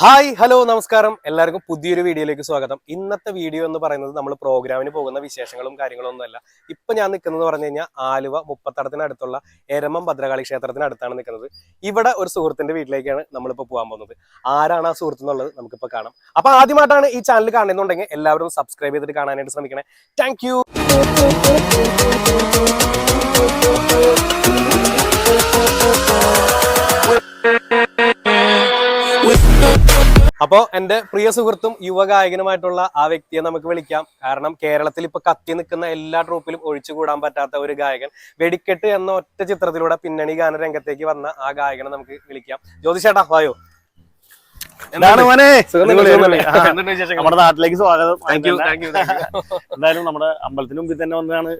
Hi hello നമസ്കാരം. എല്ലാവർക്കും പുതിയൊരു വീഡിയോയിലേക്ക് സ്വാഗതം. ഇന്നത്തെ വീഡിയോ എന്ന് പറയുന്നത് നമ്മൾ പ്രോഗ്രാമിന് പോകുന്ന വിശേഷങ്ങളും കാര്യങ്ങളും ഒന്നുമല്ല ഇപ്പൊ ഞാൻ നിൽക്കുന്നത് പറഞ്ഞു കഴിഞ്ഞാൽ ആലുവ മുപ്പത്തടത്തിനടുത്തുള്ള എരമം ഭദ്രകാളി ക്ഷേത്രത്തിനടുത്താണ് നിൽക്കുന്നത്. ഇവിടെ ഒരു സുഹൃത്തിന്റെ വീട്ടിലേക്കാണ് നമ്മളിപ്പോൾ പോകാൻ പോകുന്നത്. ആരാണ് ആ സുഹൃത്ത് എന്നുള്ളത് നമുക്കിപ്പോൾ കാണാം. അപ്പോൾ ആദ്യമായിട്ടാണ് ഈ ചാനൽ കാണുന്നുണ്ടെങ്കിൽ എല്ലാവരും സബ്സ്ക്രൈബ് ചെയ്തിട്ട് കാണാനായിട്ട് ശ്രമിക്കണേ. താങ്ക് യു അപ്പോ എന്റെ പ്രിയ സുഹൃത്തും യുവഗായകനുമായിട്ടുള്ള ആ വ്യക്തിയെ നമുക്ക് വിളിക്കാം. കാരണം കേരളത്തിൽ ഇപ്പൊ കത്തി നിൽക്കുന്ന എല്ലാ ട്രൂപ്പിലും ഒഴിച്ചുകൂടാൻ പറ്റാത്ത ഒരു ഗായകൻ. വെടിക്കെട്ട് എന്ന ഒറ്റ ചിത്രത്തിലൂടെ പിന്നണി ഗാന രംഗത്തേക്ക് വന്ന ആ ഗായകനെ നമുക്ക് വിളിക്കാം. ജ്യോതിഷേട്ടാ വായോ എന്താണ് മോനെ? നമ്മുടെ നാട്ടിലേക്ക് സ്വാഗതം. എന്തായാലും നമ്മുടെ അമ്പലത്തിന് മുമ്പിൽ തന്നെ വന്നതാണ്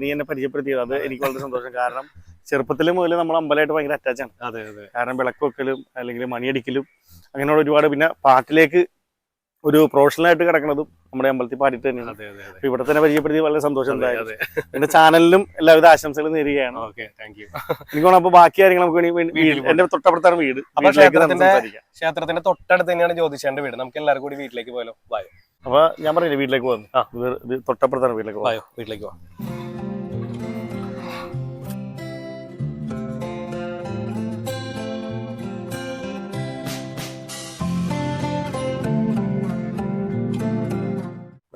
നീ എന്നെ പരിചയപ്പെടുത്തിയത്. അത് എനിക്ക് വളരെ സന്തോഷം. കാരണം ചെറുപ്പത്തിൽ മുതൽ നമ്മൾ അമ്പലമായിട്ട് ഭയങ്കര അറ്റാച്ച് ആണ്. അതെ അതെ. കാരണം വിളക്ക് വെക്കലും അല്ലെങ്കിൽ മണിയടിക്കലും അങ്ങനെയുള്ള ഒരുപാട് പിന്നെ പാട്ടിലേക്ക് ഒരു പ്രൊഫഷണൽ ആയിട്ട് കിടക്കുന്നതും നമ്മുടെ അമ്പലത്തിൽ പാടിയിട്ട് തന്നെയാണ്. അപ്പൊ ഇവിടെ തന്നെ പരിചയപ്പെടുത്തി വളരെ സന്തോഷം അതെ എന്റെ ചാനലിലും എല്ലാവിധ ആശംസകളും നേരുകയാണ്. ഓക്കെ താങ്ക് യു എനിക്ക് അപ്പൊ ബാക്കി കാര്യങ്ങൾ നമുക്ക് എന്റെ തൊട്ടപ്പുറത്താണ് വീട്. ക്ഷേത്രത്തിന്റെ- തൊട്ടടുത്ത് തന്നെയാണ് ജ്യോതിഷന്റെ വീട്. നമുക്ക് എല്ലാവർക്കും കൂടി വീട്ടിലേക്ക് പോയാലോ? അപ്പൊ ഞാൻ പറഞ്ഞില്ലേ വീട്ടിലേക്ക് പോകുന്നു? തൊട്ടപ്പുറത്താണ് വീട്ടിലേക്ക് പോയോ വീട്ടിലേക്ക് പോവാം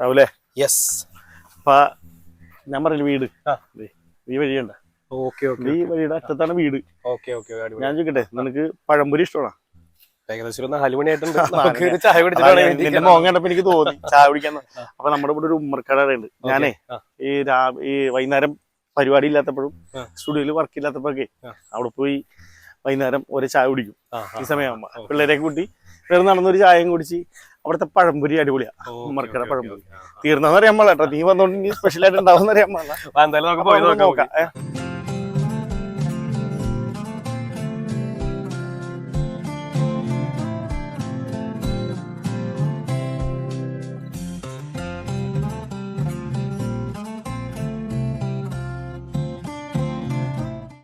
രാവിലെ യെസ് അപ്പൊ ഞാൻ പറഞ്ഞില്ല വീട്? ഈ വഴിയുണ്ട് ഈ വഴിയുടെ അറ്റത്താണ് വീട്. ഓക്കെ ഓക്കെ ഞാൻ ചോദിക്കട്ടെ നിനക്ക് പഴംപൊരി ഇഷ്ടമാണോ? ഏകദേശം ഒരു നാല് മണിയായിട്ടുണ്ട്. നിന്റെ മോൻ കണ്ടപ്പോ എനിക്ക് തോന്നി ചായ കുടിക്കാൻ. അപ്പൊ നമ്മുടെ ഇവിടെ ഒരു ഉമ്മർക്കട ഉണ്ട്. ഞാനേ ഈ രാ ഈ വൈകുന്നേരം പരിപാടി ഇല്ലാത്തപ്പോഴും. സ്റ്റുഡിയോയിൽ വർക്ക് ഇല്ലാത്തപ്പോഴൊക്കെ അവിടെ പോയി വൈകുന്നേരം ഒരു ചായ കുടിക്കും. ഈ സമയമാകുമ്പോ പിള്ളേരെ കൂട്ടി വേറെ നടന്നൊരു ചായയും കുടിച്ച് അവിടുത്തെ പഴംപുരി അടിപൊളിയാണ് മറക്കട പഴംപുരി. തീർന്നാന്ന് അറിയാൻ പാടില്ല നീ വന്നോണ്ട് നീ സ്പെഷ്യൽ ആയിട്ട് ഉണ്ടാവും അറിയാൻ പാടില്ല. നോക്കാം.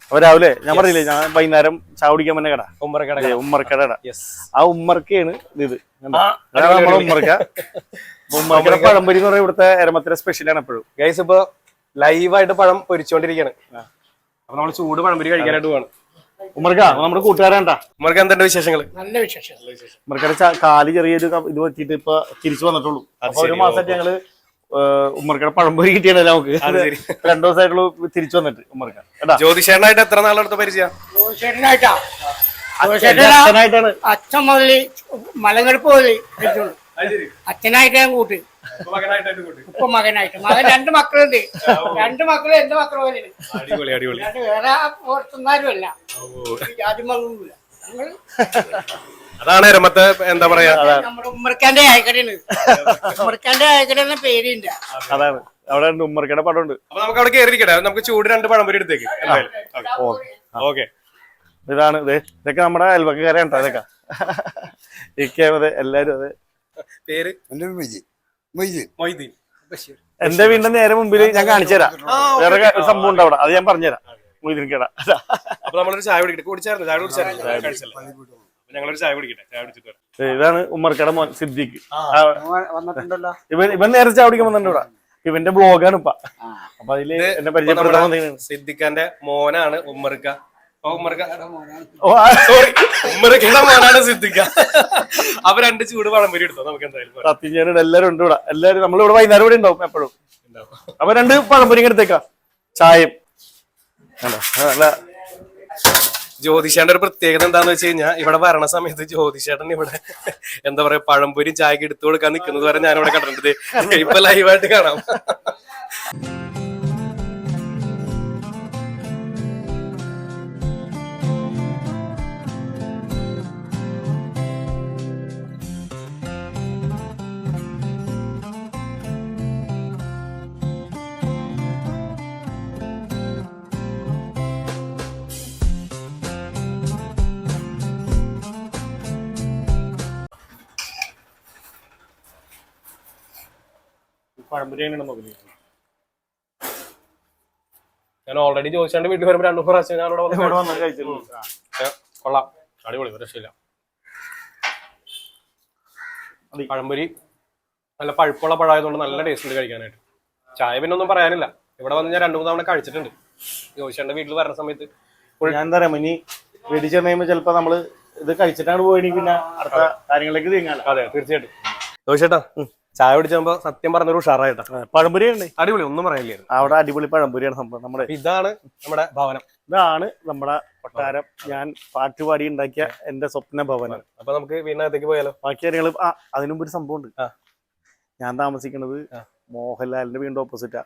അപ്പൊ രാവിലെ ഞാൻ പറയില്ലേ ഞാൻ വൈകുന്നേരം ചാവടിക്കാൻ തന്നെ കട. ഉമ്മറക്കട ഉമ്മറക്കട ആ ഉമ്മറക്കയാണ് ഇത്. ഉമ്മർക്ക അപ്പൊ പഴംപൊരി എന്ന് പറയുന്നത് ഇവിടുത്തെ എരമത്തിലെ സ്പെഷ്യലാണ് എപ്പോഴും ഗൈസ് ഇപ്പൊ ലൈവായിട്ട് പഴം പൊരിച്ചോണ്ടിരിക്കാണ്. അപ്പൊ നമ്മൾ ചൂട് പഴംപൊരി കഴിക്കാനായിട്ട് പോവാണ്. ഉമ്മർക്ക നമ്മുടെ കൂട്ടുകാരാണ്ടാ ഉമ്മർക്ക് എന്തുണ്ട് വിശേഷങ്ങൾ നല്ല വിശേഷം. ഉമ്മർക്കയുടെ ച- കാൽ ചെറിയൊരു ഇത് പറ്റിയിട്ട് ഇപ്പൊ തിരിച്ചു വന്നിട്ടുള്ളൂ. അപ്പൊ ഒരു മാസമായിട്ട് ഞങ്ങൾ ഉമ്മർക്കയുടെ പഴംപൊരി കിട്ടിയാണല്ലോ നമുക്ക്. രണ്ടു ദിവസമായിട്ടുള്ളൂ തിരിച്ചു വന്നിട്ട് ഉമ്മർക്ക കേട്ടാ? ജ്യോതിഷേനായിട്ട് എത്ര നാളെടുത്ത് പരിചയം? അച്ഛനായിട്ടാണ് അച്ഛൻ മുതൽ മലങ്കടുപ്പ് മുതൽ അച്ഛനായിട്ട് ഞാൻ കൂട്ടി. ഇപ്പൊ മകനായിട്ട് മകൻ രണ്ട് മക്കളുണ്ട്. രണ്ട് മക്കൾ എന്റെ മക്കൾ പോലെയാണ് അടിപൊളി അടിപൊളി. അല്ലാണ്ട് വേറെ പുറത്തുനിന്നാരും അല്ല. ജാതി മകളൊന്നുമില്ല അതാണ് രമത്തെ എന്താ പറയാ? നമ്മുടെ ഉമ്മർക്കാന്റെ ആയക്കടയാണ്. ഉമ്മർക്കാന്റെ ആയക്കട പേരില്ല. പേരുണ്ട് അതാണ്. അവിടെ ഉണ്ട് ഉമ്മർക്കയുടെ പടം ഉണ്ട് അപ്പൊ നമുക്ക് അവിടെ കയറിയിരിക്കട്ടെ നമുക്ക് ചൂട് രണ്ട് പടം വരെ എടുത്തേക്ക് ഓക്കെ. ഇതാണ് ഇത് ഇതൊക്കെ നമ്മുടെ അയൽവക്കാരാണ് കേട്ടോ ഇതൊക്കെ. അതെ എല്ലാരും അതെ. പേര്? മൊയ്തി മൊയ്തീൻ എന്റെ വീടിന്റെ നേരെ മുമ്പിൽ ഞാൻ കാണിച്ചു തരാം. വേറെ ഒരു സംഭവം ഉണ്ട് അവിടെ. അത് ഞാൻ പറഞ്ഞുതരാം. മൊയ്തിനിക്കട അപ്പൊ നമ്മളൊരു ചായ കുടിക്കട്ടെ. കുടിച്ചായിരുന്നു? ചായ കുടിച്ചായിരുന്നു? ഞങ്ങളൊരു ചായ കുടിക്കട്ടെ. ചായ കുടിച്ചിട്ട് ഇതാണ് ഉമ്മർക്കട മോൻ സിദ്ദിഖ്. ആ, വന്നിട്ടുണ്ടല്ലോ. ഇവൻ ഇവൻ നേരെ ചായ കുടിക്കാൻ വന്നിട്ടുണ്ട് ഇവിടെ. ഇവന്റെ ബ്ലോഗാണ് ഇപ്പൊ. അപ്പൊ അതിൽ എന്നെ പരിചയപ്പെടുത്താൻ സിദ്ദിഖാന്റെ മോനാണ് ഉമ്മർക്ക. സോറി ഉമ്മർക്കയുടെ സിദ്ധിക്ക. അപ്പൊ രണ്ട് ചൂട് പഴംപൊരി എടുത്തോ നമുക്ക് എന്തായാലും. സത്യം ഞാനുണ്ട് എല്ലാരും ഉണ്ട് ഇവിടെ. എല്ലാരും നമ്മളിവിടെ വൈകുന്നേരം ഇവിടെ ഉണ്ടാവും എപ്പോഴും. അപ്പൊ രണ്ട് പഴംപൊരി എടുത്തേക്കാം ചായയും. ജ്യോതിഷേന്റെ ഒരു പ്രത്യേകത എന്താന്ന് വെച്ച് കഴിഞ്ഞാൽ ഇവിടെ വരണ സമയത്ത് ജ്യോതിഷേട്ടൻ ഇവിടെ എന്താ പറയാ പഴംപൊരി ചായക്ക് എടുത്തു കൊടുക്കാൻ നിൽക്കുന്നത് വരെ ഞാൻ ഇവിടെ കണ്ടിട്ടുണ്ട്. ഇപ്പൊ ലൈവായിട്ട് കാണാം. പഴംപൊരി എങ്ങനെയാണെന്ന് നോക്കുന്നത് ഞാൻ ഓൾറെഡി ചോദിച്ചാണ്ട് വീട്ടിൽ വരുമ്പോ രണ്ടു പ്രാവശ്യം ഞാൻ ഇവിടെ വന്ന് കൊള്ളാം. അടിപൊളി രക്ഷയില്ല. പഴംപൊരി നല്ല പഴുപ്പുള്ള പഴമായതുകൊണ്ട് നല്ല ടേസ്റ്റ് ഉണ്ട് കഴിക്കാനായിട്ട്. ചായ പിന്നെ ഒന്നും പറയാനില്ല. ഇവിടെ വന്ന് ഞാൻ രണ്ടു മൂന്ന് തവണ കഴിച്ചിട്ടുണ്ട്. ചോദിച്ചാണ്ട് വീട്ടിൽ വരുന്ന സമയത്ത് ഞാൻ എന്താ പറയാ ഇനി ചെന്ന് കഴിയുമ്പോൾ ചിലപ്പോ നമ്മൾ ഇത് കഴിച്ചിട്ടാണ് പോയി പിന്നെ അടുത്ത കാര്യങ്ങളിലേക്ക് നീങ്ങാല. അതെ തീർച്ചയായിട്ടും. ജോഷേട്ടാ ചായ കുടിച്ചപ്പോ സത്യം പറഞ്ഞൊരു ഉഷാറായിട്ടാ. പഴംപൊരി അടിപൊളി ഒന്നും പറയില്ലേ അവിടെ അടിപൊളി പഴംപൊരിയാണ് സംഭവം. നമ്മുടെ ഇതാണ് നമ്മുടെ ഭവനം. ഇതാണ് നമ്മുടെ കൊട്ടാരം. ഞാൻ പാട്ടുപാടി ഉണ്ടാക്കിയ എന്റെ സ്വപ്ന ഭവനം. അപ്പൊ നമുക്ക് വീടിനകത്തേക്ക് പോയാലോ? ബാക്കി കാര്യങ്ങൾ ആ അതിനു മുമ്പ് ഒരു സംഭവം ഉണ്ട് ഞാൻ താമസിക്കുന്നത്. മോഹൻലാലിന്റെ വീണ്ടും ഓപ്പോസിറ്റാ?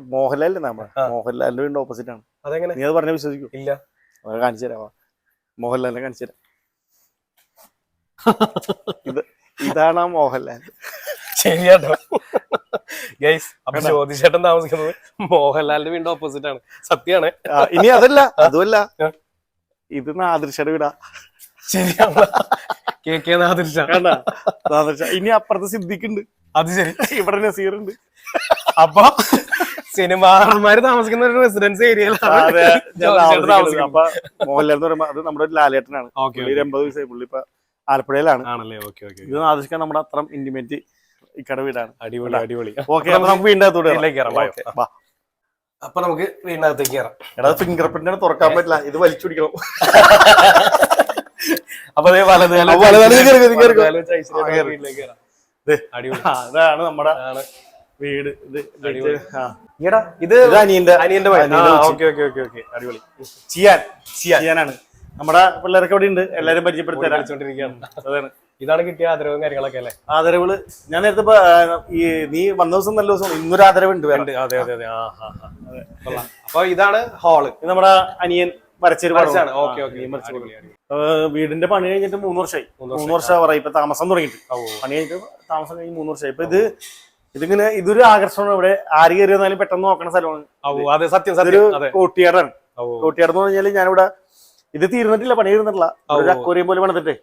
മോഹൻലാലിന്റെ നമ്മ. മോഹൻലാലിന്റെ വീണ്ടും ഓപ്പോസിറ്റ് ആണ്. അതെങ്ങനെ? നീ അത് പറഞ്ഞ വിശ്വസിക്കൂ. ഇല്ല. കാണിച്ചു തരാം വാ. മോഹൻലാലിനെ കാണിച്ചു തരാം. ഇത് ഇതാണ് ആ മോഹൻലാൽ. ശരിയാട്ടോ ഗൈസ് അപ്പൊ ജ്യോതിഷേട്ടൻ താമസിക്കുന്നത് മോഹൻലാലിന്റെ വീണ്ടും ഓപ്പോസിറ്റ് ആണ്. സത്യാണ്. ഇനി അതല്ല അതുമല്ല. ഇത് നാദൃശയുടെ വീടാ. ശരിയാണ് കെ കെ നാദിർഷ കണ്ട നാദൃശ ഇനി അപ്പുറത്ത് സിദ്ദിഖുണ്ട്. അത് ശരി. ഇവിടെ നസീർ ഉണ്ട് അപ്പൊ സിനിമാർമാര് താമസിക്കുന്ന ഒരു റെസിഡൻസ് ഏരിയ ഏരിയയിലാണ് താമസിക്കുന്നത്. അപ്പൊ മോഹൻലാൽ എന്ന് പറയുമ്പോ അത് നമ്മുടെ ഒരു ലാലേട്ടനാണ് ഒരു എൺപത് വയസ്സായി. പുള്ളി ഇപ്പൊ ആലപ്പുഴയിലാണ്. ആണല്ലേ? ഓക്കെ ഓക്കെ ഇത് ആദർശിക്കാൻ നമ്മുടെ അത്ര ഇന്റിമേറ്റ് ഇക്കട വീടാണ് അടിപൊളി അടിപൊളി. ഓക്കെ അപ്പൊ നമുക്ക് വീണ്ടും കയറാം. അപ്പൊ നമുക്ക് വീടിനകത്തേക്ക് കയറാം എടാ ഫിംഗർ പ്രിന്റ് തുറക്കാൻ പറ്റില്ല. ഇത് വലിച്ചു പിടിക്കണം. അപ്പൊ അതേ വലത് കാലം അപ്പൊ വലത് കാലം കയറി, കയറി, കയറി. വലത് കാലം വെച്ച് ഐശ്വര്യമായിട്ട് ആ, കയറി. വീട്ടിലേക്ക് കയറാം. ദേ. അടിപൊളി. ആ, ഇതാണ് നമ്മുടെ വീട്. ഇത് അനിയന്റെ അനിയന്റെ അടിപൊളി. ചിയാൻ. ചിയാനാണ്. നമ്മുടെ പിള്ളേരൊക്കെ ഇവിടെ ഉണ്ട്. എല്ലാരും പരിചയപ്പെടുത്തരാം കളിച്ചോണ്ടിരിക്കുകയാണ് അതാണ്. ഇതാണ് കിട്ടിയ ആദരവും കാര്യങ്ങളൊക്കെ അല്ലേ? ആദരവുകൾ. ഞാൻ നേരത്തെ ഇപ്പൊ, ഈ നീ വന്ന ദിവസം നല്ല ദിവസം ഇന്നൊരു ആദരവുണ്ട് വേണ്ട അതെ അതെ അതെ. അപ്പൊ ഇതാണ് ഹാൾ. ഇത് നമ്മുടെ അനിയൻ വരച്ചൊരു പടമാണ്. Okay okay. വീടിന്റെ പണി കഴിഞ്ഞിട്ട് മൂന്ന് വർഷമായി മൂന്ന് വർഷം പറയും ഇപ്പൊ താമസം തുടങ്ങിയിട്ട്. പണി കഴിഞ്ഞിട്ട് താമസം കഴിഞ്ഞ് മൂന്ന് വർഷമായി ഇപ്പൊ ഇത് ഇതിങ്ങനെ ഇതൊരു ആകർഷണം ഇവിടെ. ആര് കയറി വന്നാലും പെട്ടെന്ന് നോക്കണ സ്ഥലമാണ്. അതെ സത്യം സത്യം. കോട്ടിയാടാണ്. കോട്ടിയാടെന്ന് പറഞ്ഞാൽ ഞാനിവിടെ ഇത് തീർന്നിട്ടില്ല പണി തീർന്നിട്ടില്ല. ഒരു അക്വറിയം പോലെ പണിതിട്ട്.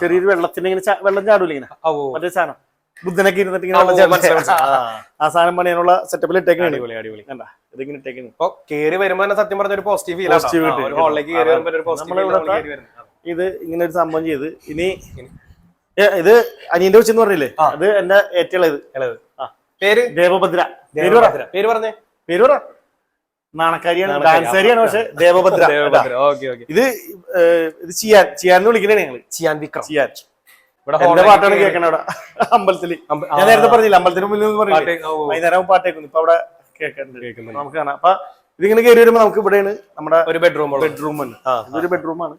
ചെറിയൊരു വെള്ളത്തിന്റെ ഇങ്ങനെ വെള്ളം ചാടൂല ഇങ്ങനെ. മറ്റേ സാധനം. ബുദ്ധനൊക്കെ ഇരുന്നിട്ട് ഇങ്ങനെ ആ, സാധനം പണിയാനുള്ള സെറ്റപ്പിൽ ഇട്ടേക്കാണ്. അടിപൊളി അടിപൊളി. കണ്ട? ഇതിങ്ങനെ ഇട്ടേക്കുന്നു കേറി വരുമ്പോ സത്യം പറഞ്ഞ ഒരു പോസിറ്റീവ് ഒരു ഹാളിലേക്ക് കയറി വരുമ്പോ ഒരു പോസിറ്റീവ് ഇത് ഇങ്ങനെ ഒരു സംഭവം ചെയ്ത്. ഇനി ഇത് അനിയന്റെ വെച്ചെന്ന് പറഞ്ഞില്ലേ? അത് എന്റെ ഏറ്റവും ഇത് ആ. പേര്? ദേവഭദ്ര. പേര് പറഞ്ഞേ? പേര് പറ. നാണക്കാരിയാണ് നാണക്കാരി. ഡാൻസാരിയാണ് പക്ഷെ ദേവഭദ്ര. ഇത് ഇത് ചെയ്യാൻ ചിയാൻ വിളിക്കണേ ഞങ്ങൾ ചിയാൻ വിക്രം. ചിയാൻ. ഇവിടെ എന്റെ പാട്ടാണ് കേൾക്കണ അവിടെ. അമ്പലത്തിൽ. ഞാൻ നേരത്തെ പറഞ്ഞില്ല അമ്പലത്തിന് മുന്നിൽ വൈകുന്നേരം പാട്ടേക്കുന്നു ഇപ്പൊ അവിടെ കേൾക്കുന്നുണ്ട്. നമുക്ക് കാണാം. അപ്പൊ ഇതിങ്ങനെ കയറി വരുമ്പോ നമുക്ക് ഇവിടെയാണ് നമ്മുടെ ഒരു ബെഡ്റൂം ബെഡ്റൂം ആണ്. ഇതൊരു ബെഡ്റൂമാണ്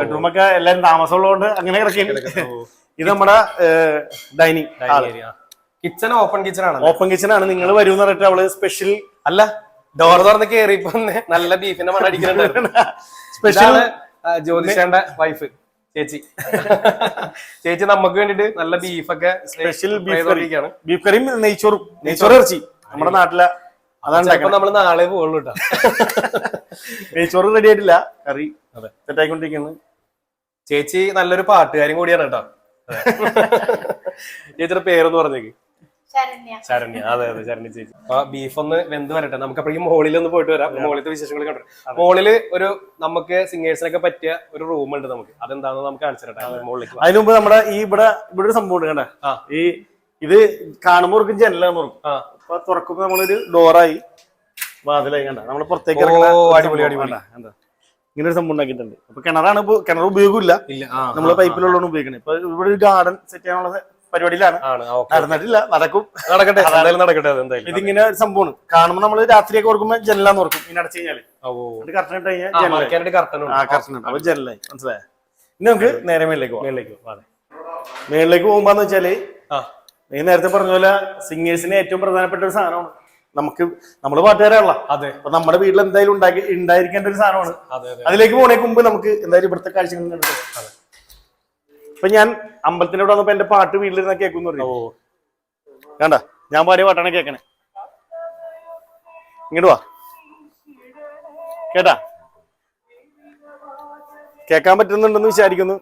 ബെഡ്റൂം ഒക്കെ എല്ലാരും താമസമുള്ളതുകൊണ്ട് അങ്ങനെ കിടക്കുന്നു ഇത് നമ്മുടെ ഡൈനിങ് കിച്ചൺ ഓപ്പൺ കിച്ചൺ ആണ് ഓപ്പൺ കിച്ചൺ ആണ്. നിങ്ങൾ വരും പറഞ്ഞിട്ട് അവൾ സ്പെഷ്യൽ അല്ല ഡോർ തുറന്ന് കേറിയപ്പോ തന്നെ നല്ല ബീഫിന്റെ മണം അടിക്കുന്നുണ്ടായിരുന്നു സ്പെഷ്യൽ ജ്യോതിഷേന്റെ വൈഫ് ചേച്ചി. ചേച്ചി നമുക്ക് വേണ്ടിട്ട് നല്ല ബീഫൊക്കെ സ്പെഷ്യൽ ബീഫ് കറി ബീഫ് കറിയും നെയ്ച്ചോറും നെയ്ച്ചോറ് ഇറച്ചി. നമ്മുടെ നാട്ടിലെ അതാണ് നമ്മൾ നാളെ പോകുള്ളൂ കേട്ടോ നെയ്ച്ചോറ് റെഡി ആയിട്ടില്ല. കറി അതെ. സെറ്റായിക്കൊണ്ടിരിക്കുന്നു. ചേച്ചി നല്ലൊരു പാട്ടുകാരും കൂടിയാണ് കേട്ടോ ചേച്ചിയുടെ പേരൊന്നു പറഞ്ഞേക്ക്. ശരണ്യ. അതെ അതെ ശരണ്യ ചേച്ചി. അപ്പൊ ബീഫ് ഒന്ന് വെന്ത് വരട്ടെ. നമുക്ക് അപ്പോഴേക്കും മോളിൽ ഒന്ന് പോയിട്ട് വരാം. മോളിലത്തെ വിശേഷങ്ങൾ കണ്ടു? മോളിൽ ഒരു നമുക്ക് സിംഗേഴ്സിനൊക്കെ പറ്റിയ ഒരു റൂം ഉണ്ട് നമുക്ക്. അതെന്താണെന്ന് നമുക്ക് കാണിച്ചു തരട്ടെ മോളിലേക്ക്. അതിനു മുമ്പ് നമ്മുടെ ഈ ഇവിടെ ഇവിടെ ഒരു സംഭവം ഉണ്ട് കണ്ട? ആ. ഈ ഇത് കാണുമ്പോൾ ഉറക്കും ജനലാണ് ഓർക്കും. ആ. അപ്പൊ തുറക്കുമ്പോ നമ്മളൊരു ഡോറായി വാതിലായി കണ്ട? നമ്മൾ പുറത്തേക്ക് കണ്ട. ഇങ്ങനെ ഒരു സംഭവം ഉണ്ടാക്കിയിട്ടുണ്ട്. അപ്പൊ കിണറാണ് ഇപ്പൊ കിണർ ഉപയോഗമില്ല. ആ. പൈപ്പിലുള്ളതാണ് ഉപയോഗിക്കുന്നത് ഇപ്പൊ ഇവിടെ ഒരു ഗാർഡൻ സെറ്റ് ചെയ്യാനുള്ള പരിപാടിയിലാണ്. നടന്നിട്ടില്ല. നടക്കും. നടക്കട്ടെ. എന്തായാലും നടക്കട്ടെ. എന്തായാലും ഇതിങ്ങനെ ഒരു സംഭവമാണ്. കാണുമ്പോൾ നമ്മൾ രാത്രിയൊക്കെ ഓർക്കുമ്പോ ജനലാന്ന് ഓർക്കും. ഇനി അടച്ചു കഴിഞ്ഞാൽ. ഇട്ട് കഴിഞ്ഞാൽ കർട്ടൻ അപ്പൊ ജനലായി. മനസ്സിലായോ? ഇനി നമുക്ക് നേരെ മേളിലേക്ക് പോകാം മേളിലേക്ക് പോകുമ്പോന്ന് വെച്ചാൽ നീ നേരത്തെ പറഞ്ഞ പോലെ സിംഗേഴ്സിന് ഏറ്റവും പ്രധാനപ്പെട്ട ഒരു സാധനമാണ്. നമുക്ക് നമ്മൾ പാട്ടുകാരാണല്ലോ അതെ. അപ്പൊ നമ്മുടെ വീട്ടിൽ എന്തായാലും ഉണ്ടാക്കി ഉണ്ടായിരിക്കേണ്ട ഒരു സാധനമാണ്. അതെ അതെ. അതിലേക്ക് പോണേക്ക് മുമ്പ് നമുക്ക് എന്തായാലും ഇവിടുത്തെ കാഴ്ചകൾ കണ്ടു ഇപ്പൊ ഞാൻ അമ്പലത്തിന്റെ അവിടെ വന്നപ്പോ എന്റെ പാട്ട് വീട്ടിലിരുന്ന കേൾക്കുന്നു പറഞ്ഞു. കണ്ട ഞാൻ പാടിയ പാട്ടാണ് കേക്കണേ ഇങ്ങോട്ട് വാ. കേട്ടാ? കേക്കാൻ പറ്റുന്നുണ്ടെന്ന് വിചാരിക്കുന്നു.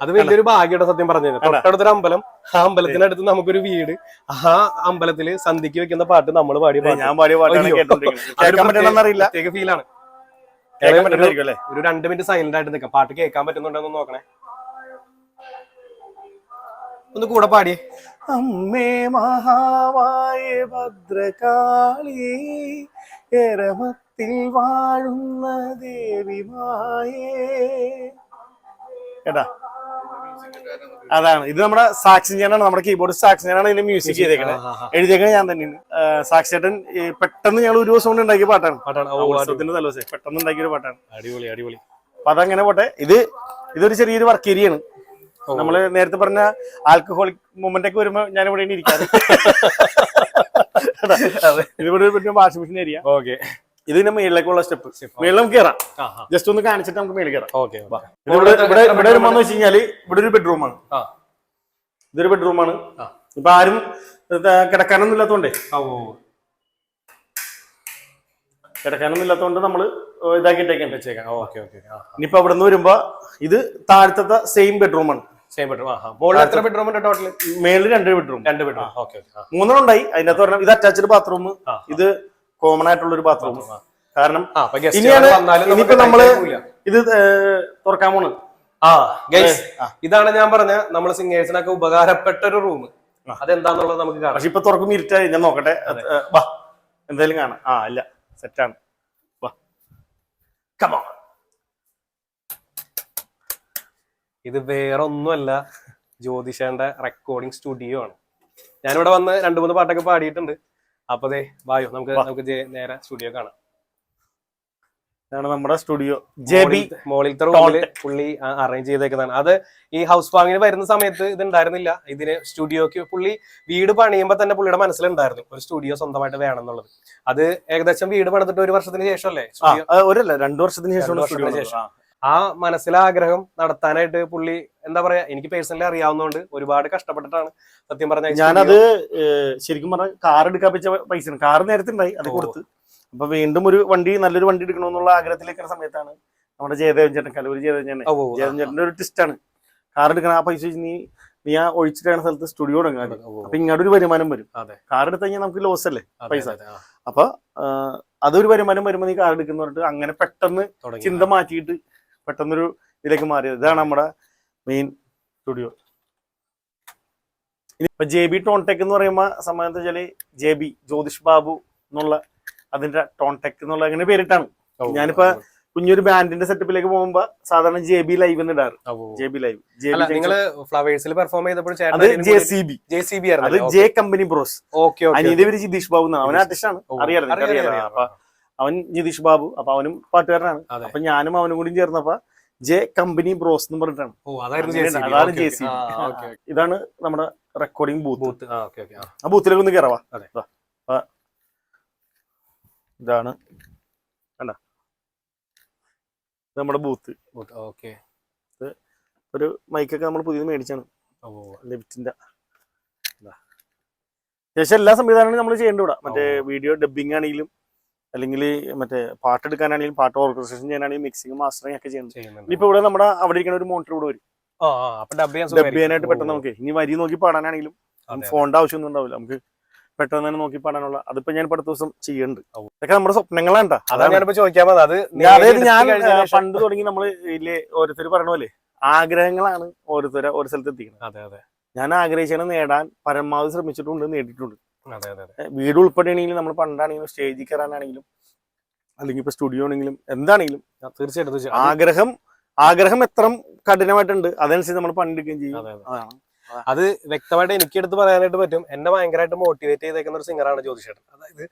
അത് വലിയൊരു ഭാഗ്യയുടെ സത്യം പറഞ്ഞു. തൊട്ടടുത്തൊരു അമ്പലം. ആ അമ്പലത്തിനടുത്ത് നമുക്കൊരു വീട്. ആ അമ്പലത്തിൽ സന്ധ്യക്ക് വെക്കുന്ന പാട്ട് നമ്മൾ പാടിയ ഞാൻ പാടിയ പാട്ടാണ് കേട്ടോണ്ടിരിക്കുന്നത്. കേൾക്കാൻ പറ്റണമെന്നറിയില്ല പ്രത്യേക ഫീലാണ് ഒരു രണ്ട് മിനിറ്റ് സൈലന്റ് ആയിട്ട് നിൽക്കാം. പാട്ട് കേൾക്കാൻ പറ്റുന്നുണ്ടോ എന്ന് നോക്കണേ. ഒന്ന് കൂടെ പാടി. അമ്മേ മഹാമായ ഭദ്രകാളി എരമത്തിൽ വാഴുന്ന ദേവിമായേ. കേട്ടാ? അതാണ്. ഇത് നമ്മുടെ സാക്ഷൻ ചേട്ടനാണ് നമ്മുടെ കീബോർഡ് സാക്ഷൻ ചേട്ടനാണ് ഇതിന്റെ മ്യൂസിക് ചെയ്തേക്കുന്നത്. എഴുതിയേക്കണത് ഞാൻ തന്നെയാണ്. സാക്ഷി ചേട്ടൻ പെട്ടെന്ന് ഞങ്ങൾ ഒരു ദിവസം കൊണ്ട് ഉണ്ടാക്കിയ പാട്ടാണ്. പാട്ടാണ്. തലേദിവസം പെട്ടെന്ന് ഉണ്ടാക്കിയ ഒരു പാട്ടാണ്. അടിപൊളി അടിപൊളി. അപ്പൊ അതങ്ങനെ പോട്ടെ. ഇത് ഇതൊരു ചെറിയൊരു വർക്ക് ഏരിയയാണ് നമ്മൾ നേരത്തെ പറഞ്ഞ ആൽക്കഹോളിക് മൂവ്മെന്റ് ഒക്കെ വരുമ്പോ ഞാൻ ഇവിടെ ഇരിക്കാറ്. ഇതിവിടെ വാഷിംഗ് മെഷീൻ ഏരിയ ഓക്കെ. ഇത് പിന്നെ മേളിലേക്കുള്ള സ്റ്റെപ്പ്. മേളിൽ നമുക്ക് കയറാം ജസ്റ്റ് ഒന്ന് കാണിച്ചിട്ട് നമുക്ക് മേളിൽ കയറാം ഇവിടെ ഇവിടെ ഇവിടെ വരുമ്പോന്ന് വെച്ച് കഴിഞ്ഞാൽ ഇവിടെ ഒരു ബെഡ്റൂമാണ് ആണ്. ഇതൊരു ബെഡ്റൂമാണ് ആണ്. ഇപ്പൊ ആരും കിടക്കാനൊന്നും ഇല്ലാത്തോണ്ടേ. കിടക്കാനൊന്നും ഇല്ലാത്തോണ്ട് നമ്മൾ ഇതാക്കിട്ടേക്കാം വെച്ചേക്കാം. ഓക്കെ ഓക്കെ ഇനിയിപ്പൊ അവിടെ നിന്ന് വരുമ്പോ ഇത് താഴത്തെ സെയിം സെയിം ബെഡ്റൂം ആ മുകളിൽ എത്ര ബെഡ്റൂം ഉണ്ട് ടോട്ടൽ മേളിൽ രണ്ട് ബെഡ്റൂം രണ്ട് ബെഡ്റൂം ഓക്കെ മൂന്നെണ്ണം ഉണ്ടായി. അതിനകത്ത് പറഞ്ഞാൽ ഇത് അറ്റാച്ച്ഡ് ബാത്റൂം ഇത് കോമൺ ആയിട്ടുള്ള ഒരു ബാത്റൂം കാരണം ഇനിയാണ് ഇനിയിപ്പോ നമ്മൾ ഇത് തുറക്കാൻ പോണ്. ആ ഗൈസ് ഇതാണ് ഞാൻ പറഞ്ഞ നമ്മൾ സിംഗേഴ്സിനൊക്കെ ഉപകാരപ്പെട്ട ഒരു റൂം. അതെന്താന്നുള്ളത് നമുക്ക് കാണാം. പക്ഷെ ഇപ്പൊ തുറക്കും ഇരുട്ടായി. ഞാൻ നോക്കട്ടെ. വാ. എന്തായാലും കാണാം. ആ ഇല്ല. സെറ്റാണ്. വാ. കമോ ഇത് വേറെ ഒന്നുമല്ല ജ്യോതിഷന്റെ റെക്കോർഡിംഗ് സ്റ്റുഡിയോ ആണ്. ഞാനിവിടെ വന്ന് രണ്ടു മൂന്ന് പാട്ടൊക്കെ പാടിയിട്ടുണ്ട്. അപ്പൊ ദേ വായോ നമുക്ക് നമുക്ക് നേരെ സ്റ്റുഡിയോ കാണാം. ഇതാണ് നമ്മുടെ സ്റ്റുഡിയോ ജെ ബി മോളിലത്തെ- റൂമിൽ പുള്ളി അറേഞ്ച് ചെയ്തേക്കുന്നതാണ്. അത് ഈ ഹൗസ് വാങ്ങിന് വരുന്ന സമയത്ത് ഇത് ഉണ്ടായിരുന്നില്ല ഇതിന് സ്റ്റുഡിയോക്ക് പുള്ളി വീട് പണിയുമ്പോ തന്നെ പുള്ളിയുടെ മനസ്സിലുണ്ടായിരുന്നു. ഒരു സ്റ്റുഡിയോ സ്വന്തമായിട്ട് വേണം എന്നുള്ളത് അത് ഏകദേശം വീട് പണിതിട്ട് ഒരു വർഷത്തിന് ശേഷമല്ലേ? ഒരല്ല രണ്ടു വർഷത്തിന് ശേഷം. ആ മനസ്സിലാഗ്രഹം നടത്താനായിട്ട് പുള്ളി എന്താ പറയാ എനിക്ക് പേഴ്സണലി അറിയാവുന്നതുകൊണ്ട് ഒരുപാട് കഷ്ടപ്പെട്ടിട്ടാണ് സത്യം പറഞ്ഞ ഞാനത് ശരിക്കും പറഞ്ഞാൽ കാർ എടുക്കാൻ പറ്റിയ പൈസ കാർ നേരത്തെ ഉണ്ടായി അത്. കൊടുത്ത്. അപ്പൊ വീണ്ടും ഒരു വണ്ടി നല്ലൊരു വണ്ടി എടുക്കണമെന്നുള്ള ആഗ്രഹത്തിലേക്ക് സമയത്താണ് നമ്മുടെ ജയദേവൻ ചേട്ടൻ കലൂരി ജയദേവൻ ചേട്ടൻ ജയദേവൻ ചേട്ടന്റെ ഒരു ടിസ്റ്റാണ് കാർ എടുക്കണം ആ പൈസ വെച്ച് നീ നീ ആ ഒഴിച്ചിട്ടാണ് സ്ഥലത്ത് സ്റ്റുഡിയോ തുടങ്ങാൻ അപ്പൊ ഇങ്ങോട്ട് ഒരു വരുമാനം വരും. കാർ എടുത്തു കഴിഞ്ഞാൽ നമുക്ക് ലോസ് അല്ലേ? പൈസ. അപ്പൊ അതൊരു വരുമാനം വരുമ്പോൾ നീ കാർ എടുക്കുന്ന പറഞ്ഞിട്ട് അങ്ങനെ പെട്ടെന്ന് ചിന്ത മാറ്റിയിട്ട് പെട്ടെന്നൊരു ഇതിലേക്ക് മാറിയത്. ഇതാണ് നമ്മുടെ മെയിൻ സ്റ്റുഡിയോ ഇപ്പൊ ജെ ബി ടോൺടെക് എന്ന് പറയുമ്പോൾ സമയം എന്താ വെച്ചാൽ ജെ ബി ജ്യോതിഷ് ബാബു എന്നുള്ള അതിന്റെ ടോൺടെക് എന്നുള്ള അങ്ങനെ പേരിട്ടാണ്. ഞാനിപ്പോ കുഞ്ഞൊരു ബാൻഡിന്റെ സെറ്റപ്പിലേക്ക് പോകുമ്പോ സാധാരണ ജെ ബി ലൈവ് എന്ന് ഇടാറ്. ജെ ബി ലൈവ് നിങ്ങൾ ഫ്ലവേഴ്സിൽ പെർഫോം ചെയ്തപ്പോൾ അത് J C B J C B അത് ജെ കമ്പനി ബ്രോസ് അനിയന്റെ പേര് ജിതീഷ് ബാബു എന്നാണ്. അവൻ ആർട്ടിസ്റ്റാണ് ഓ, അറിയാലോ അറിയാലോ. അപ്പൊ അവൻ നിതീഷ് ബാബു അപ്പൊ അവനും പാട്ടുകാരനാണ്. അപ്പൊ ഞാനും അവനും കൂടി ചേർന്നപ്പോ ജെ കമ്പനി ബ്രോസ് എന്ന് പറഞ്ഞിട്ടാണ്. അതാണ് ജെ സി. ഇതാണ് നമ്മുടെ റെക്കോർഡിംഗ് ബൂത്ത് ബൂത്ത് ആ ബൂത്തിലേക്ക് ഒന്ന് കയറവാ. ഇതാണ് അല്ല നമ്മുടെ ബൂത്ത് ഓക്കെ. ഒരു മൈക്കൊക്കെ നമ്മൾ പുതിയത് മേടിച്ചാണ്. ലെഫ്റ്റിന്റെ. അത്യാവശ്യം എല്ലാ സംവിധാനങ്ങളും നമ്മൾ ചെയ്യേണ്ട ഇവിടെ. മറ്റേ വീഡിയോ ഡബിങ് ആണെങ്കിലും അല്ലെങ്കിൽ മറ്റേ പാട്ട് എടുക്കാനാണെങ്കിലും പാട്ട് ഓർഗനൈസേഷൻ ചെയ്യാനാണെങ്കിലും മിക്സിംഗ് മാസ്റ്ററിംഗ് ഒക്കെ ചെയ്യുന്നത്. ചെയ്യുന്നുണ്ട്. ഇനിയിപ്പോ ഇവിടെ നമ്മുടെ അവിടെ ഇരിക്കുന്ന ഒരു മോണിറ്റർ ഇവിടെ വരും. ഡബ്. ചെയ്യാനായിട്ട് പെട്ടെന്ന് നമുക്ക് ഇനി വരി നോക്കി പാടാനാണെങ്കിലും ഫോണിന്റെ ആവശ്യമൊന്നും ഉണ്ടാവില്ല. നമുക്ക് പെട്ടെന്ന് തന്നെ നോക്കി പാടാനുള്ള അതിപ്പോ ഞാൻ ഇപ്പൊ അടുത്ത ദിവസം ചെയ്യണ്ട് അതൊക്കെ ഇതൊക്കെ നമ്മുടെ സ്വപ്നങ്ങളാണ് ട്ടോ. അതാണ്. ഞാനിപ്പോ ചോദിക്കാൻ വന്നത്. അത് ഞാൻ- അതായത് ഞാൻ പണ്ട് തുടങ്ങി നമ്മൾ ഓരോരുത്തർ പറയണ പോലെ ആഗ്രഹങ്ങളാണ് ഓരോരുത്തരെ ഓരോ സ്ഥലത്ത് എത്തിക്കുന്നത് അതെ അതെ. ഞാൻ ആഗ്രഹിച്ചാണ് നേടാൻ പരമാവധി ശ്രമിച്ചിട്ടുണ്ട് നേടിയിട്ടുണ്ട്. വീട് ഉൾപ്പെടെയാണെങ്കിലും നമ്മൾ പണ്ടാണെങ്കിലും സ്റ്റേജിൽ കയറാനാണെങ്കിലും അല്ലെങ്കിൽ ഇപ്പൊ സ്റ്റുഡിയോ ആണെങ്കിലും എന്താണെങ്കിലും തീർച്ചയായിട്ടും ആഗ്രഹം ആഗ്രഹം എത്ര കഠിനമായിട്ടുണ്ട്. അതനുസരിച്ച് നമ്മൾ പണിയെടുക്കുകയും ചെയ്യും. അതെ, അതെ. അതാണ്. അത് വ്യക്തമായിട്ട് എനിക്ക് എടുത്ത് പറയാനായിട്ട് പറ്റും. എന്നെ ഭയങ്കരമായിട്ട് മോട്ടിവേറ്റ് ചെയ്തേക്കുന്ന ഒരു സിംഗറാണ് ജ്യോതിഷേട്ടൻ. അതായത്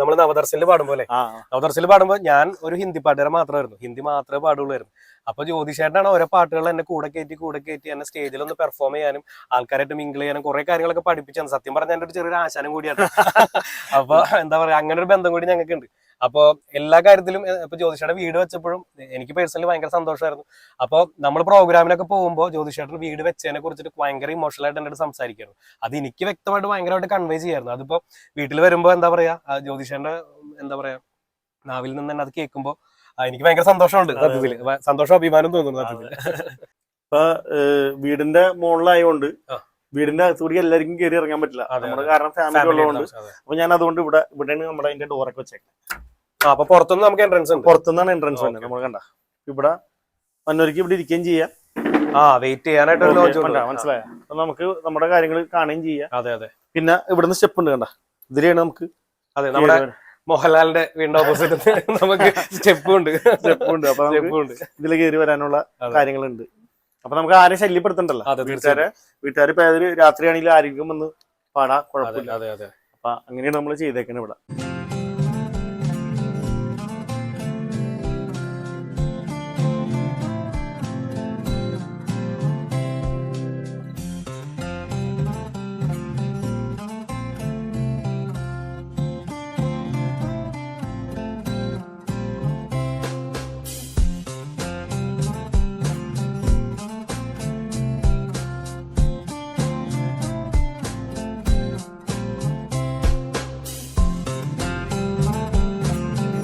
നമ്മൾ നവദർശനിൽ പാടുമ്പോൾ ആ. നവദർശനിൽ പാടുമ്പോൾ ഞാൻ ഒരു ഹിന്ദി പാട്ടുകാരൻ മാത്രമായിരുന്നു. ഹിന്ദി മാത്രമേ പാടുള്ളായിരുന്നു അപ്പൊ ജ്യോതിഷേട്ടനാണ് ഓരോ പാട്ടുകൾ എന്നെ കൂടെ കയറ്റി കൂടെ കയറ്റി എന്നെ സ്റ്റേജിൽ ഒന്ന് പെർഫോം ചെയ്യാനും ആൾക്കാരായിട്ട് മിങ്കിൾ ചെയ്യാനും കുറെ കാര്യങ്ങളൊക്കെ പഠിപ്പിച്ചാണ്. സത്യം പറഞ്ഞാൽ എന്റെ ഒരു ചെറിയൊരു ആശാനം കൂടിയാണ്. അപ്പൊ എന്താ പറയാ അങ്ങനെ ഒരു ബന്ധം കൂടി ഞങ്ങൾക്ക് ഉണ്ട് അപ്പൊ എല്ലാ കാര്യത്തിലും ഇപ്പൊ ജ്യോതിഷയുടെ വീട് വെച്ചപ്പോഴും എനിക്ക് പേഴ്സണലി ഭയങ്കര സന്തോഷമായിരുന്നു. അപ്പൊ നമ്മൾ പ്രോഗ്രാമിനൊക്കെ പോകുമ്പോൾ ജ്യോതിഷേട്ടൻ വീട് വെച്ചതിനെ കുറിച്ചിട്ട് ഭയങ്കര ഇമോഷണൽ ആയിട്ട് എന്നോട് അടുത്ത് സംസാരിക്കായിരുന്നു. അത് എനിക്ക് വ്യക്തമായിട്ട് ഭയങ്കരമായിട്ട് കൺവേ ചെയ്യായിരുന്നു. അതിപ്പോ വീട്ടിൽ വരുമ്പോ എന്താ പറയാ ജ്യോതിഷേന്റെ എന്താ പറയാ നാവിൽ നിന്ന് തന്നെ അത് കേൾക്കുമ്പോ എനിക്ക് ഭയങ്കര സന്തോഷമുണ്ട് സത്യത്തിൽ സന്തോഷം അഭിമാനം തോന്നുന്നു സത്യത്തിൽ ഇപ്പൊ വീടിന്റെ മുകളിലായതുകൊണ്ട്. വീടിന്റെ അകത്തുകൂടി എല്ലാവർക്കും കയറി ഇറങ്ങാൻ പറ്റില്ല. നമ്മുടെ കാരണം ഫാമിലി ഉള്ളതുകൊണ്ട്. അപ്പൊ ഞാൻ അതുകൊണ്ട് ഇവിടെ ഇവിടെയാണ് നമ്മുടെ അതിന്റെ ഡോറൊക്കെ വെച്ചേക്കുന്നത് അപ്പൊ പുറത്തുനിന്ന് നമുക്ക് എൻട്രൻസ് ഉണ്ട്. പുറത്തുനിന്നാണ് എൻട്രൻസ് വരുന്നത്. നമ്മൾ കണ്ട. ഇവിടെ വന്നവർക്ക് ഇവിടെ ഇരിക്കുകയും ചെയ്യാം. ആ വെയിറ്റ് ചെയ്യാനായിട്ട് ഒരു ലോഡ്ജ് ഉണ്ട്. മനസ്സിലായോ? അപ്പൊ നമുക്ക് നമ്മുടെ കാര്യങ്ങൾ കാണുകയും ചെയ്യാം. അതെ അതെ. പിന്നെ ഇവിടുന്ന് സ്റ്റെപ്പ് ഉണ്ട് കണ്ട. ഇതിലാണ് നമുക്ക് അതെ നമ്മുടെ മോഹൻലാലിന്റെ വീണ്ടും ഓപ്പോസിറ്റ് നമുക്ക് സ്റ്റെപ്പും ഉണ്ട്. സ്റ്റെപ്പ് ഉണ്ട്. അപ്പൊ സ്റ്റെപ്പ് ഉണ്ട്. ഇതിൽ കയറി വരാനുള്ള കാര്യങ്ങളുണ്ട്. അപ്പൊ നമുക്ക് ആരെ ശല്യപ്പെടുത്തണ്ടല്ലോ? വീട്ടുകാരെ വീട്ടുകാർ ഇപ്പൊ ഏതൊരു രാത്രിയാണെങ്കിലും ആരെങ്കിലും വന്ന് പാടാ കുഴപ്പമില്ല. അതെ അതെ. അപ്പൊ അങ്ങനെയാണ് നമ്മൾ ചെയ്തേക്കുന്നത് ഇവിടെ.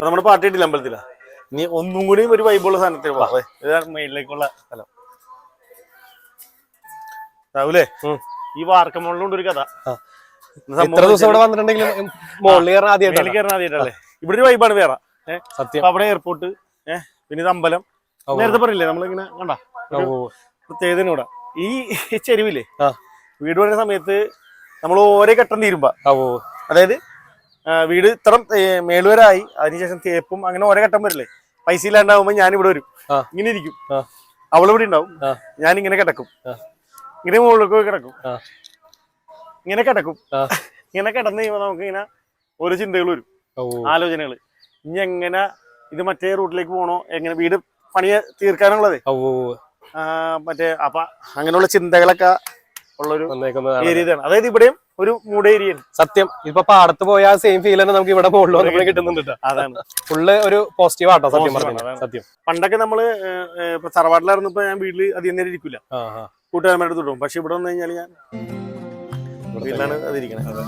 അപ്പൊ നമ്മുടെ പാർട്ടി ഇട്ടില്ല അമ്പലത്തില? ഇനി ഒന്നും കൂടി ഒരു വൈബുള്ള പോവാം. ഇതാണ് മെയിനിലേക്കുള്ള സ്ഥലം. രാഹുലേ. ഈ വാർക്കമോളിലുണ്ട് ഒരു കഥ. ആ. ഇത്ര ദിവസം ഇവിടെ വന്നിട്ടുണ്ടെങ്കിലും മുകളിൽ കയറാൻ മേളിൽ ആദ്യമായിട്ടല്ലേ? ഇവിടെ ഒരു വൈബാണ് വേറെ. സത്യം. അവിടെ എയർപോർട്ട് ഏഹ് പിന്നെ ഇത് അമ്പലം. നേരത്തെ പറഞ്ഞില്ലേ നമ്മളിങ്ങനെ കണ്ട? ഓ, ഓ. പ്രത്യേകത ഇവിടെ. ഈ ചെരുവില്ലേ? വീട് പണിയ സമയത്ത് നമ്മൾ ഓരോ ഘട്ടം തീരുമ്പോ. അതായത് വീട് ഇത്ര മേളുവരായി അതിനുശേഷം തേപ്പും അങ്ങനെ ഓരോ ഘട്ടം വരില്ലേ? പൈസ ഇല്ലാണ്ടാവുമ്പോ ഞാൻ ഇവിടെ വരും ഇങ്ങനെ ഇരിക്കും. അവളിവിടെ ഉണ്ടാവും. ഞാൻ ഇങ്ങനെ കിടക്കും. ഇങ്ങനെ മുകളിലേക്ക് പോയി കിടക്കും ഇങ്ങനെ കിടക്കും. ഇങ്ങനെ കിടന്നു കഴിയുമ്പോ നമുക്ക് ഇങ്ങനെ ഓരോ ചിന്തകൾ വരും. ആലോചനകൾ. ഇനി എങ്ങനെ ഇത് മറ്റേ റൂട്ടിലേക്ക് പോകണോ എങ്ങനെ വീട് പണിയെ തീർക്കാനുള്ളത്. മറ്റേ അപ്പൊ അങ്ങനെയുള്ള ചിന്തകളൊക്കെ ഉള്ളൊരു ഏരിയ അതായത് ഇവിടെയും ഒരു മൂടേരിയൻ സത്യം. ഇപ്പൊ പാടത്ത് പോയ ആ സെയിം ഫീൽ തന്നെ നമുക്ക് ഇവിടെ മുകളിൽ കിട്ടുന്നുണ്ട് ട്ടോ. അതാണ്. ഫുള്ള് ഒരു പോസിറ്റീവ് ആട്ടോ സത്യം പറഞ്ഞു സത്യം. പണ്ടൊക്കെ നമ്മൾ തറവാട്ടിലായിരുന്നപ്പോ ഞാൻ വീട്ടിൽ അധികം നേരം ഇരിക്കില്ല കൂട്ടുകാരന്മാരുടെ വിടും പക്ഷെ ഇവിടെ വന്നു കഴിഞ്ഞാൽ ഞാൻ വീട്ടിലാണ് അതിരിക്കണത്.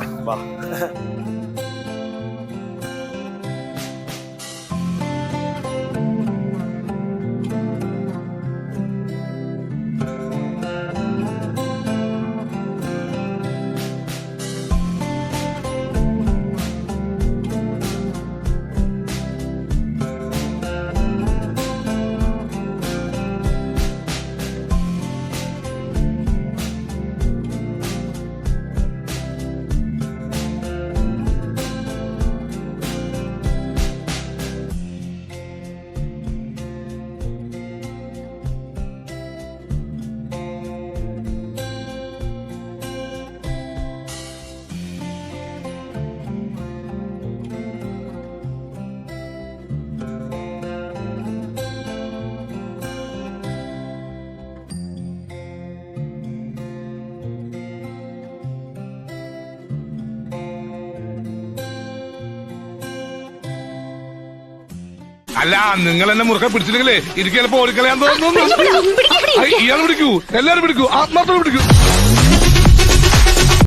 അല്ല നിങ്ങൾ എന്നെ മുറുക്കെ പിടിച്ചില്ലെങ്കിലേ എനിക്ക് ചിലപ്പോ ഓടിക്കളയാൻ തോന്നുന്നു. ഇയാൾ പിടിക്കൂ എല്ലാരും പിടിക്കൂ ആത്മാർത്ഥം പിടിക്കൂ.